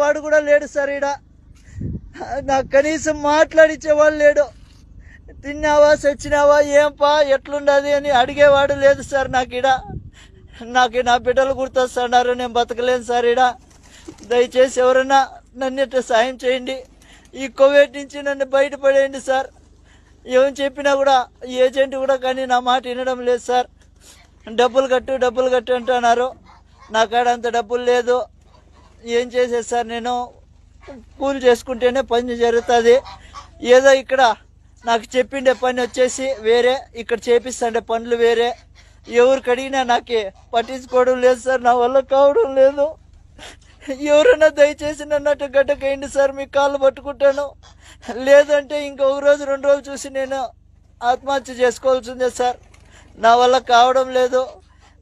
మాట్లాడిచ్చేవాడు కూడా లేడు సార్ ఈడ. నాకు కనీసం మాట్లాడిచ్చేవాడు లేడు. తిన్నావా చచ్చినావా ఏం పా ఎట్లుండదు అని అడిగేవాడు లేదు సార్ నాకు ఈడ. నాకు నా బిడ్డలు గుర్తొస్తున్నారు నేను బతకలేను సార్ ఈడ. దయచేసి ఎవరైనా నన్ను ఇట్లా సాయం చేయండి. ఈ కోవిడ్ నుంచి నన్ను బయటపడేయండి సార్. ఏం చెప్పినా కూడా ఏజెంట్ కూడా కానీ నా మాట వినడం లేదు సార్. డబ్బులు కట్టు డబ్బులు కట్టు అంటున్నారు. నా కాడ అంత డబ్బులు లేదు. ఏం చేసేది సార్ నేను? కూలి చేసుకుంటేనే పని జరుగుతుంది. ఏదో ఇక్కడ నాకు చెప్పిండే పని వచ్చేసి వేరే ఇక్కడ చేపిస్తుండే పనులు వేరే. ఎవరు కడిగినా నాకు పట్టించుకోవడం లేదు సార్ నా వల్ల కావడం లేదు. ఎవరైనా దయచేసి నన్నట్టు గడ్డకేయండి సార్ మీ కాళ్ళు పట్టుకుంటాను. లేదంటే ఇంకొక రోజు రెండు రోజులు చూసి నేను ఆత్మహత్య చేసుకోవాల్సిందే సార్. నా వల్ల కావడం లేదు.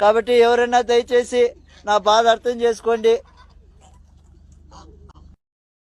కాబట్టి ఎవరైనా దయచేసి నా బాధ అర్థం చేసుకోండి.